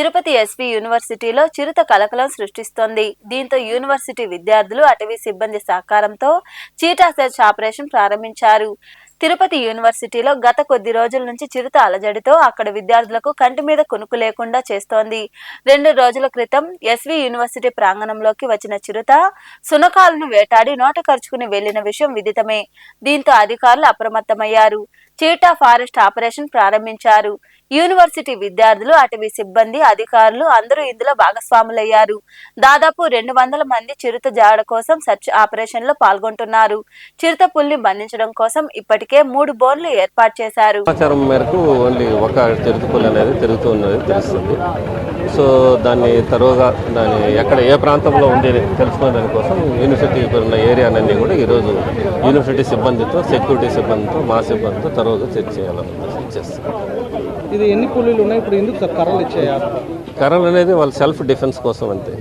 Tirupati SV యూనివర్సిటీలో చిరుత కలకలం సృష్టిస్తోంది. దీంతో యూనివర్సిటీ విద్యార్థులు అటవీ సిబ్బంది సహకారంతో చీటా సెర్చ్ ఆపరేషన్ ప్రారంభించారు. తిరుపతి యూనివర్సిటీలో గత కొద్ది రోజుల నుంచి చిరుత అలజడితో అక్కడ విద్యార్థులకు కంటి మీద కునుకు లేకుండా చేస్తోంది. రెండు రోజుల క్రితం ఎస్వి యూనివర్సిటీ ప్రాంగణంలోకి వచ్చిన చిరుత సునకాలను వేటాడి నోట ఖర్చుకుని వెళ్ళిన విషయం విదితమే. దీంతో అధికారులు అప్రమత్తమయ్యారు. చీటా ఫారెస్ట్ ఆపరేషన్ ప్రారంభించారు. యూనివర్సిటీ విద్యార్థులు అటవీ సిబ్బంది అధికారులు అందరూ ఇందులో భాగస్వాములయ్యారు. దాదాపు రెండు వందల మంది చిరుత జాడ కోసం సెర్చ్ ఆపరేషన్లో పాల్గొంటున్నారు. చిరుత పుల్ని బంధించడం కోసం ఇప్పటికే మూడు బోన్లు ఏర్పాటు చేశారు. సమాచారం మేరకు ఓన్లీ ఒక చిరుతపుల్లి అనేది తిరుగుతూ ఉన్నది తెలుస్తుంది. సో దాన్ని తరువుగా దాన్ని ఎక్కడ ఏ ప్రాంతంలో ఉంది తెలుసుకునే దానికోసం యూనివర్సిటీ ఉన్న ఏరియానన్నీ కూడా ఈరోజు యూనివర్సిటీ సిబ్బందితో సెక్యూరిటీ సిబ్బందితో మా సిబ్బందితో తరువుగా చెక్ చేయాలని చెక్ చేస్తాం ఇది ఎన్ని పుల్లీలు ఉన్నాయి? ఇప్పుడు ఎందుకు సార్ కర్రలు ఇచ్చేయాలి కర్రలు అనేది వాళ్ళ సెల్ఫ్ డిఫెన్స్ కోసం అంతే.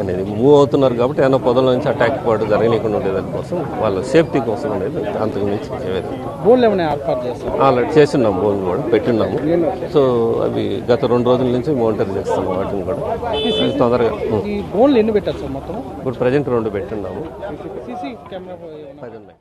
అనేది మూవ్ అవుతున్నారు కాబట్టి ఏమైనా పొదల నుంచి అటాక్ పాటు జరగనీయకుండా ఉండేదాని కోసం వాళ్ళ సేఫ్టీ కోసం అనేది అంతకు మించి బోన్లు ఏమైనా ఏర్పాటు చేస్తారు ఆల్రెడీ చేస్తున్నాం బోన్ కూడా పెట్టిన్నాము. సో అవి గత రెండు రోజుల నుంచి మానిటర్ చేస్తున్నాం వాటిని కూడా. తొందరగా బోన్లు ఎన్ని పెట్టారు సార్ మొత్తం ఇప్పుడు ప్రజెంట్ రెండు పెట్టున్నాము. సీసీ కెమెరా ఏమైనా? పది ఉన్నాయి.